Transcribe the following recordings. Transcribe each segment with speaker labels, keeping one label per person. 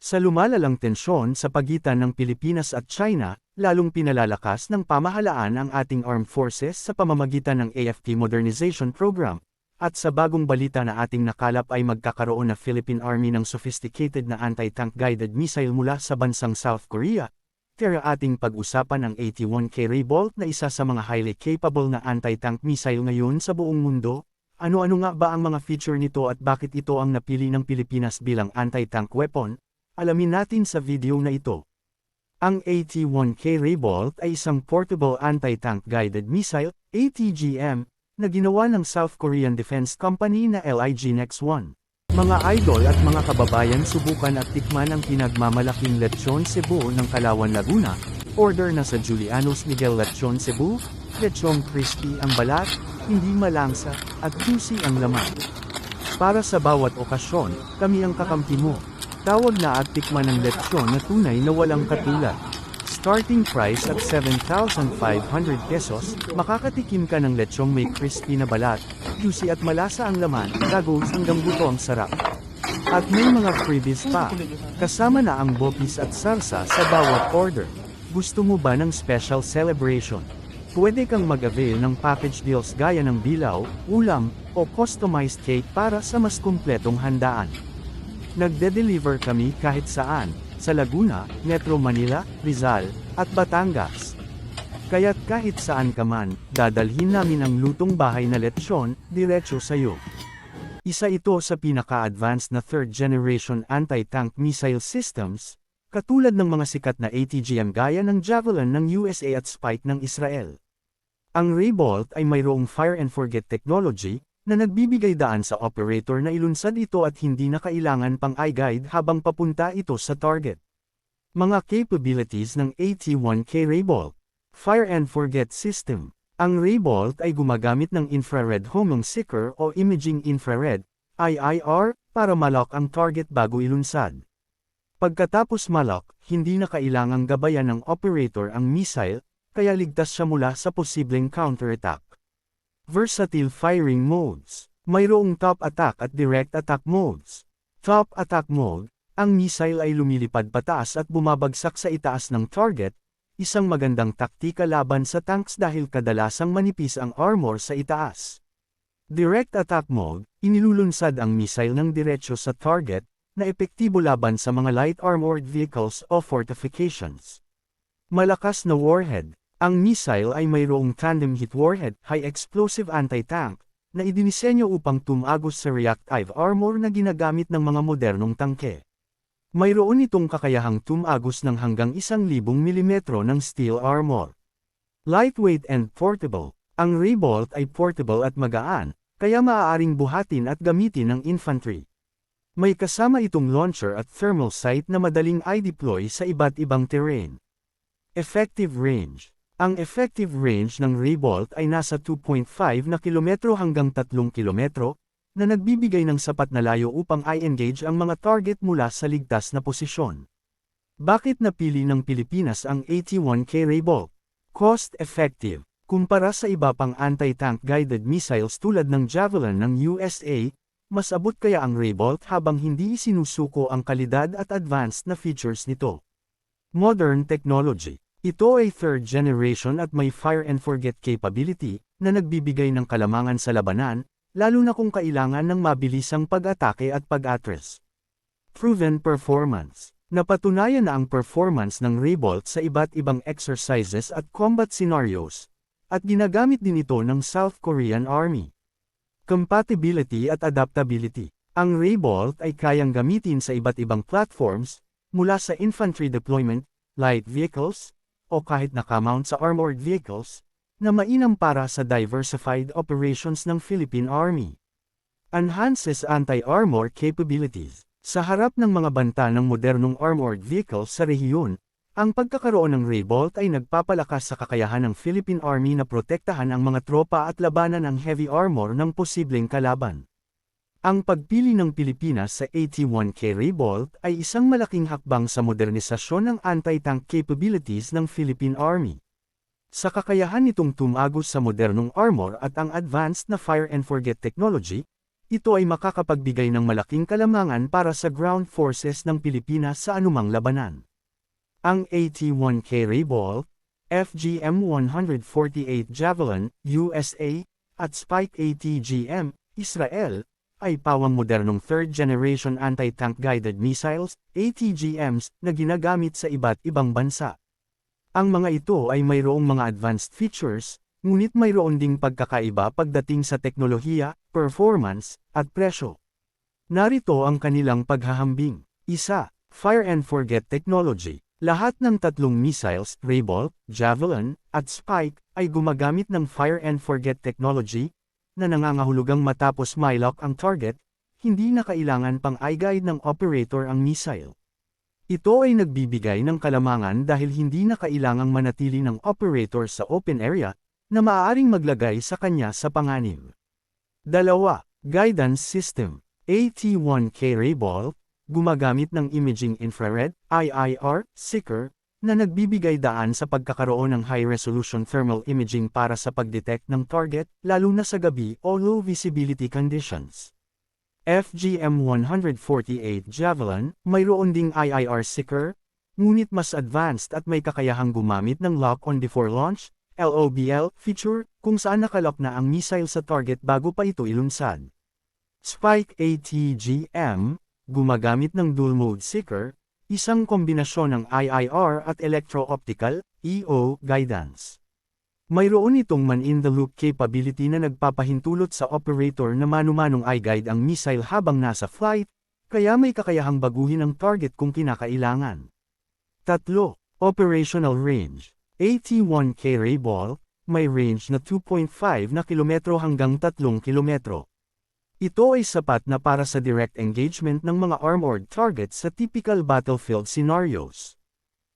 Speaker 1: Sa lumalalang tensyon sa pagitan ng Pilipinas at China, lalong pinalalakas ng pamahalaan ang ating armed forces sa pamamagitan ng AFP Modernization Program. At sa bagong balita na ating nakalap ay magkakaroon na Philippine Army ng sophisticated na anti-tank guided missile mula sa bansang South Korea. Kaya ating pag-usapan ang 81K Raybolt na isa sa mga highly capable na anti-tank missile ngayon sa buong mundo. Ano-ano nga ba ang mga feature nito at bakit ito ang napili ng Pilipinas bilang anti-tank weapon? Alamin natin sa video na ito. Ang AT-1K Raybolt ay isang portable anti-tank guided missile, ATGM, na ginawa ng South Korean Defense Company na LIG Nex 1. Mga idol at mga kababayan subukan at tikman ang pinagmamalaking lechon Cebu ng Kalawan Laguna, order na sa Julianos Miguel Lechon Cebu, lechon crispy ang balat, hindi malangsa, at juicy ang laman. Para sa bawat okasyon, kami ang kakampi mo. Tawag na at tikman ng lechon na tunay na walang katulad. Starting price at 7,500 pesos, makakatikim ka ng lechong may crispy na balat, juicy at malasa ang laman, gagos hanggang buto ang sarap. At may mga freebies pa. Kasama na ang bopis at sarsa sa bawat order. Gusto mo ba ng special celebration? Pwede kang mag-avail ng package deals gaya ng bilaw, ulam, o customized cake para sa mas kumpletong handaan. Nagde-deliver kami kahit saan, sa Laguna, Metro Manila, Rizal, at Batangas. Kaya't kahit saan ka man, dadalhin namin ang lutong bahay na lechon, diretso sa'yo. Isa ito sa pinaka-advanced na third-generation anti-tank missile systems, katulad ng mga sikat na ATGM gaya ng Javelin ng USA at Spike ng Israel. Ang Raybolt ay mayroong fire and forget technology, na nagbibigay daan sa operator na ilunsad ito at hindi na kailangan pang i-guide habang papunta ito sa target. Mga capabilities ng AT-1K Raybolt Fire and Forget System Ang Raybolt ay gumagamit ng infrared homing seeker o imaging infrared, IIR, para malok ang target bago ilunsad. Pagkatapos malok, hindi na kailangang gabayan ng operator ang missile, kaya ligtas siya mula sa posibleng counterattack. Versatile firing modes. Mayroong top attack at direct attack modes. Top attack mode, ang missile ay lumilipad pataas at bumabagsak sa itaas ng target, isang magandang taktika laban sa tanks dahil kadalasang manipis ang armor sa itaas. Direct attack mode, inilulunsad ang missile ng diretsyo sa target, na epektibo laban sa mga light armored vehicles o fortifications. Malakas na warhead, ang missile ay mayroong tandem hit warhead, high explosive anti-tank, na idinisenyo upang tumagos sa reactive armor na ginagamit ng mga modernong tangke. Mayroon itong kakayahang tumagos ng hanggang 1,000 mm ng steel armor. Lightweight and portable, ang Raybolt ay portable at magaan, kaya maaaring buhatin at gamitin ng infantry. May kasama itong launcher at thermal sight na madaling i-deploy sa iba't ibang terrain. Effective range ang effective range ng Raybolt ay nasa 2.5 na kilometro hanggang 3 kilometro, na nagbibigay ng sapat na layo upang i-engage ang mga target mula sa ligtas na posisyon. Bakit napili ng Pilipinas ang 81K Raybolt? Cost-effective. Kumpara sa iba pang anti-tank guided missiles tulad ng Javelin ng USA, mas abot kaya ang Raybolt habang hindi sinusuko ang kalidad at advanced na features nito. Modern technology ito ay third generation at may fire and forget capability, na nagbibigay ng kalamangan sa labanan, lalo na kung kailangan ng mabilisang pag-atake at pag-atres. Proven performance Napatunayan na ang performance ng Raybolt sa iba't ibang exercises at combat scenarios, at ginagamit din ito ng South Korean Army. Compatibility at adaptability Ang Raybolt ay kayang gamitin sa iba't ibang platforms, mula sa infantry deployment, light vehicles, o kahit nakamount sa armored vehicles, na mainam para sa diversified operations ng Philippine Army. Enhances anti-armor capabilities. Sa harap ng mga banta ng modernong armored vehicles sa rehiyon, ang pagkakaroon ng Raybolt ay nagpapalakas sa kakayahan ng Philippine Army na protektahan ang mga tropa at labanan ang heavy armor ng posibleng kalaban. Ang pagpili ng Pilipinas sa 81K Raybolt ay isang malaking hakbang sa modernisasyon ng anti-tank capabilities ng Philippine Army. Sa kakayahan nitong tumagos sa modernong armor at ang advanced na fire and forget technology, ito ay makakapagbigay ng malaking kalamangan para sa ground forces ng Pilipinas sa anumang labanan. Ang AT-1K Rayball, FGM-148 Javelin, USA, at Spike ATGM, Israel, ay pawang modernong third-generation anti-tank guided missiles, ATGMs, na ginagamit sa iba't ibang bansa. Ang mga ito ay mayroong mga advanced features, ngunit mayroon ding pagkakaiba pagdating sa teknolohiya, performance, at presyo. Narito ang kanilang paghahambing. Isa, Fire and Forget Technology. Lahat ng tatlong missiles, Rayball, Javelin, at Spike, ay gumagamit ng Fire and Forget technology, na nangangahulugang matapos mylock ang target, hindi na kailangan pang i-guide ng operator ang missile. Ito ay nagbibigay ng kalamangan dahil hindi na kailangang manatili ng operator sa open area, na maaaring maglagay sa kanya sa panganib. Dalawa, Guidance System, AT-1K Rayball, gumagamit ng Imaging Infrared, IIR, SICR, na nagbibigay daan sa pagkakaroon ng high-resolution thermal imaging para sa pagdetect ng target, lalo na sa gabi o low visibility conditions. FGM-148 Javelin, mayroon ding IIR SICR, ngunit mas advanced at may kakayahang gumamit ng lock-on before launch, LOBL, feature, kung saan nakalock na ang missile sa target bago pa ito ilunsad. Spike ATGM, gumagamit ng dual-mode seeker, isang kombinasyon ng IIR at electro-optical, EO, guidance. Mayroon itong man-in-the-loop capability na nagpapahintulot sa operator na manumanong i-guide ang missile habang nasa flight, kaya may kakayahang baguhin ang target kung kinakailangan. Tatlo, Operational Range. AT-1K Rayball, may range na 2.5 na kilometro hanggang 3 kilometro. Ito ay sapat na para sa direct engagement ng mga armored targets sa typical battlefield scenarios.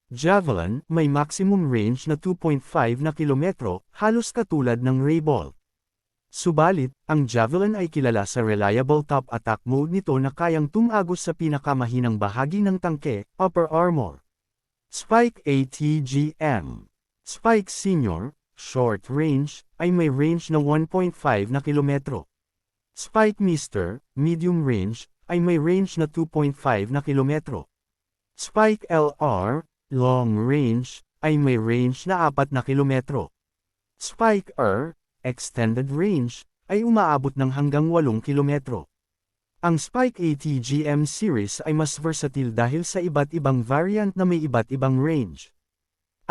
Speaker 1: Javelin, may maximum range na 2.5 na kilometro, halos katulad ng Rayball. Subalit, ang Javelin ay kilala sa reliable top attack mode nito na kayang tumagos sa pinakamahinang bahagi ng tangke, upper armor. Spike ATGM Spike Senior, short range, ay may range na 1.5 na kilometro. Spike Mister, medium range, ay may range na 2.5 na kilometro. Spike LR, long range, ay may range na 4 na kilometro. Spike R, extended range, ay umaabot ng hanggang 8 kilometro. Ang Spike ATGM series ay mas versatile dahil sa iba't ibang variant na may iba't ibang range.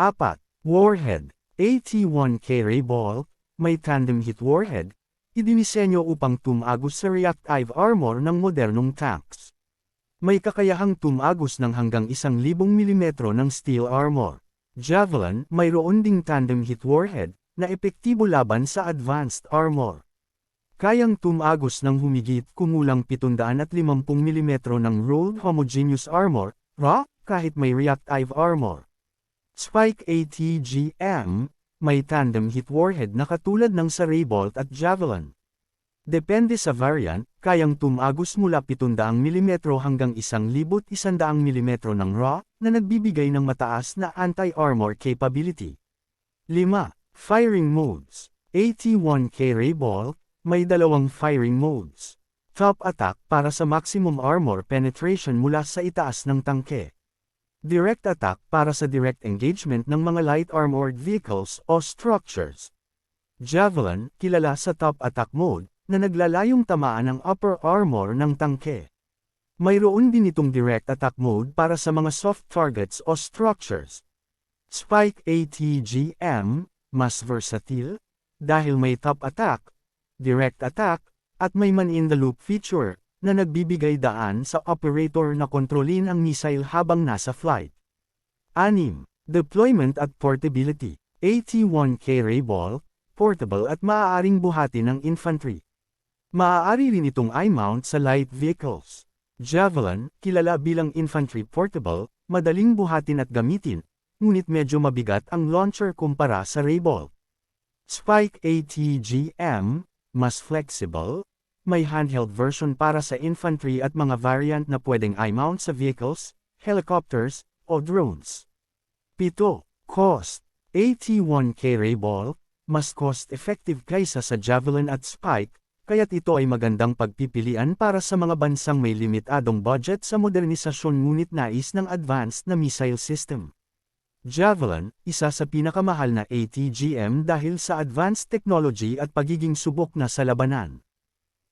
Speaker 1: 4. Warhead AT-1K Ray Ball, may tandem hit warhead, idinisenyo upang tumagos sa reactive armor ng modernong tanks. May kakayahang tumagos ng hanggang 1,000 mm ng steel armor. Javelin, mayroon ding tandem hit warhead, na epektibo laban sa advanced armor. Kayang tumagos ng humigit kumulang 750 mm ng rolled homogeneous armor, RA, kahit may reactive armor. Spike ATGM, may tandem hit warhead na katulad ng sa Raybolt at Javelin. Depende sa variant, kayang tumagos mula 700 mm hanggang 1,100 mm ng RAW, na nagbibigay ng mataas na anti-armor capability. 5. Firing Modes AT-1K Rayball, may dalawang firing modes. Top attack para sa maximum armor penetration mula sa itaas ng tangke. Direct attack para sa direct engagement ng mga light armored vehicles o structures. Javelin, kilala sa top attack mode, na naglalayong tamaan ng upper armor ng tangke. Mayroon din itong direct attack mode para sa mga soft targets o structures. Spike ATGM, mas versatile, dahil may top attack, direct attack, at may man-in-the-loop feature, na nagbibigay daan sa operator na kontrolin ang missile habang nasa flight. 6. Deployment at Portability AT-1K Rayball, portable at maaaring buhati ng infantry. Maaari rin itong i-mount sa light vehicles. Javelin, kilala bilang infantry portable, madaling buhatin at gamitin, ngunit medyo mabigat ang launcher kumpara sa Rayball. Spike ATGM, mas flexible, may handheld version para sa infantry at mga variant na pwedeng i-mount sa vehicles, helicopters, o drones. 7. Cost AT-1K Rayball, mas cost-effective kaysa sa Javelin at Spike, kaya't ito ay magandang pagpipilian para sa mga bansang may limitadong budget sa modernisasyon ngunit nais ng advanced na missile system. Javelin, isa sa pinakamahal na ATGM dahil sa advanced technology at pagiging subok na sa labanan.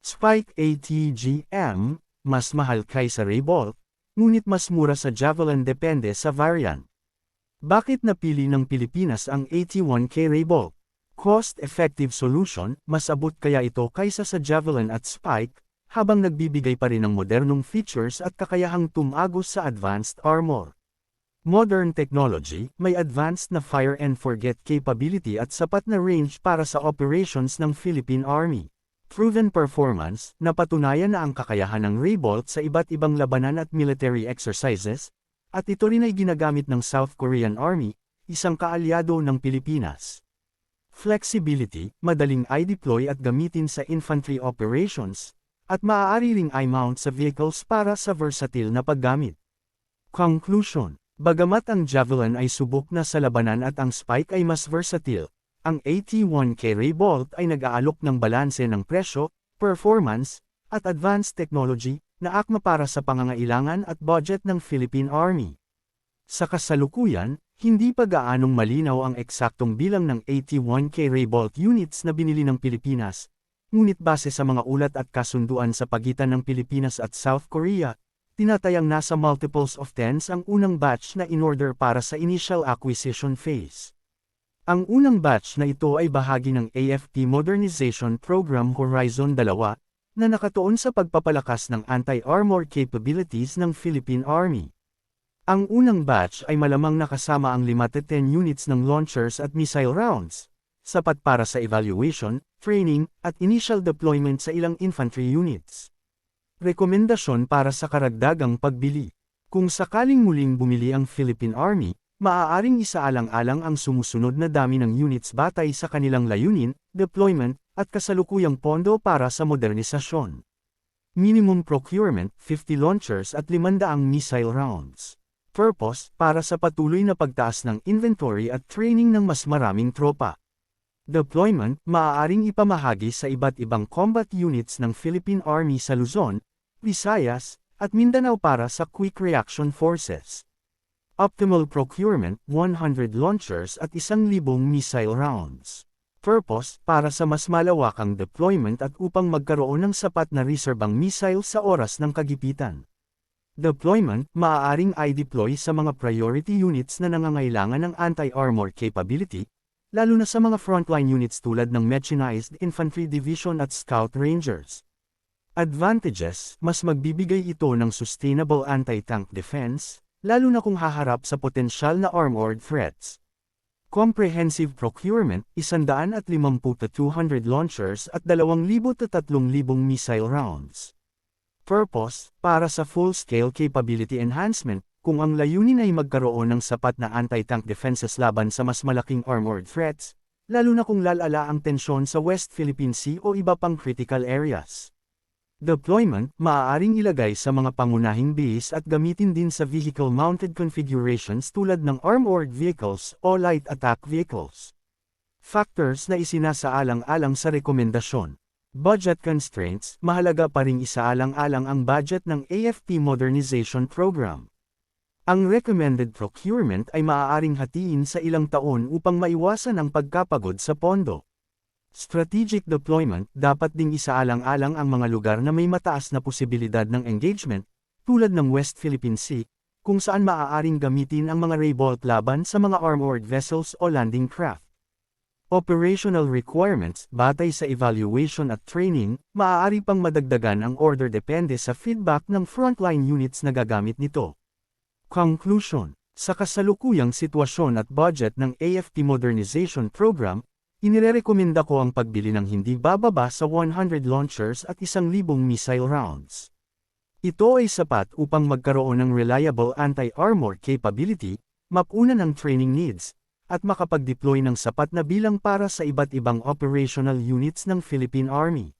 Speaker 1: Spike ATGM, mas mahal kaysa Raybolt, ngunit mas mura sa Javelin depende sa variant. Bakit napili ng Pilipinas ang 81K Raybolt? Cost-effective solution, mas abot kaya ito kaysa sa Javelin at Spike, habang nagbibigay pa rin ng modernong features at kakayahang tumagos sa advanced armor. Modern technology, may advanced na fire and forget capability at sapat na range para sa operations ng Philippine Army. Proven performance, napatunayan na ang kakayahan ng Raybolt sa iba't ibang labanan at military exercises, at ito rin ay ginagamit ng South Korean Army, isang kaalyado ng Pilipinas. Flexibility, madaling i-deploy at gamitin sa infantry operations, at maaari ring i-mount sa vehicles para sa versatile na paggamit. Conclusion Bagamat ang Javelin ay subok na sa labanan at ang Spike ay mas versatile, ang AT-1K Raybolt ay nag-aalok ng balanse ng presyo, performance, at advanced technology, na akma para sa pangangailangan at budget ng Philippine Army. Sa kasalukuyan, hindi pa gaanong malinaw ang eksaktong bilang ng 81K Raybolt units na binili ng Pilipinas, ngunit base sa mga ulat at kasunduan sa pagitan ng Pilipinas at South Korea, tinatayang nasa multiples of tens ang unang batch na in-order para sa initial acquisition phase. Ang unang batch na ito ay bahagi ng AFP Modernization Program Horizon 2, na nakatuon sa pagpapalakas ng anti-armor capabilities ng Philippine Army. Ang unang batch ay malamang nakasama ang 5-10 units ng launchers at missile rounds, sapat para sa evaluation, training, at initial deployment sa ilang infantry units. Rekomendasyon para sa karagdagang pagbili. Kung sakaling muling bumili ang Philippine Army, maaaring isaalang-alang ang sumusunod na dami ng units batay sa kanilang layunin, deployment, at kasalukuyang pondo para sa modernisasyon. Minimum procurement, 50 launchers at 500 missile rounds. Purpose, para sa patuloy na pagtaas ng inventory at training ng mas maraming tropa. Deployment, maaaring ipamahagi sa iba't ibang combat units ng Philippine Army sa Luzon, Visayas, at Mindanao para sa Quick Reaction Forces. Optimal procurement, 100 launchers at 1,000 missile rounds. Purpose, para sa mas malawakang deployment at upang magkaroon ng sapat na reserbang missile sa oras ng kagipitan. Deployment, maaaring i-deploy sa mga priority units na nangangailangan ng anti-armor capability, lalo na sa mga frontline units tulad ng Mechanized Infantry Division at Scout Rangers. Advantages, mas magbibigay ito ng sustainable anti-tank defense, lalo na kung haharap sa potensyal na armored threats. Comprehensive procurement, 150 to 200 launchers at 2,000 to 3,000 missile rounds. Purpose, para sa full-scale capability enhancement, kung ang layunin ay magkaroon ng sapat na anti-tank defenses laban sa mas malaking armored threats, lalo na kung lalala ang tensyon sa West Philippine Sea o iba pang critical areas. Deployment, maaaring ilagay sa mga pangunahing base at gamitin din sa vehicle-mounted configurations tulad ng armored vehicles o light attack vehicles. Factors na isinasaalang-alang sa rekomendasyon. Budget constraints, mahalaga pa ring isaalang-alang ang budget ng AFP Modernization Program. Ang recommended procurement ay maaaring hatiin sa ilang taon upang maiwasan ang pagkapagod sa pondo. Strategic deployment, dapat ding isaalang-alang ang mga lugar na may mataas na posibilidad ng engagement, tulad ng West Philippine Sea, kung saan maaaring gamitin ang mga Raybolt laban sa mga armored vessels o landing craft. Operational requirements, batay sa evaluation at training, maaari pang madagdagan ang order depende sa feedback ng frontline units na gagamit nito. Conclusion Sa kasalukuyang sitwasyon at budget ng AFP Modernization Program, Inirerekomenda ko ang pagbili ng hindi bababa sa 100 launchers at 1,000 missile rounds. Ito ay sapat upang magkaroon ng reliable anti-armor capability, mapunan ang training needs, at makapag-deploy ng sapat na bilang para sa iba't ibang operational units ng Philippine Army.